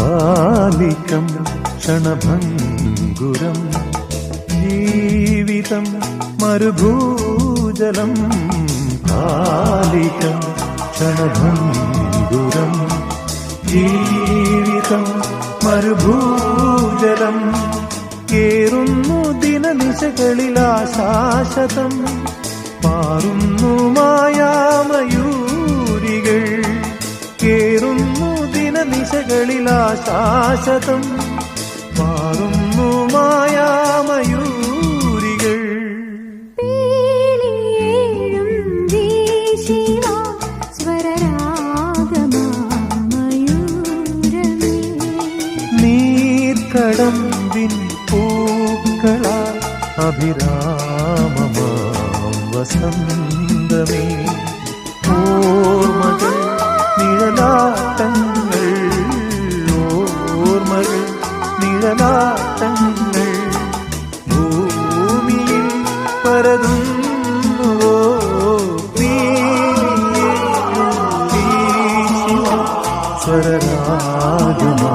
കാലികം ക്ഷണഭംഗുരം ജീവിതം മരുഭൂജലം കാലികം ക്ഷണഭംഗുരം ജീവിതം മരുഭൂജലം കേറുന്നു ദിനനിശകളിലാശാശതം പാറുന്നു പാറുന്നു ആശാശതം പാറുന്നു മായാമയൂരികൾ. നീർക്കടമ്പിൻ പൂക്കളാ അഭിരാമമാം വസന്തമേ ഇളനാട്ടങ്ങൾ ഭൂമിയിൽ പരതുന്നുവോ? സ്വരരാജമാ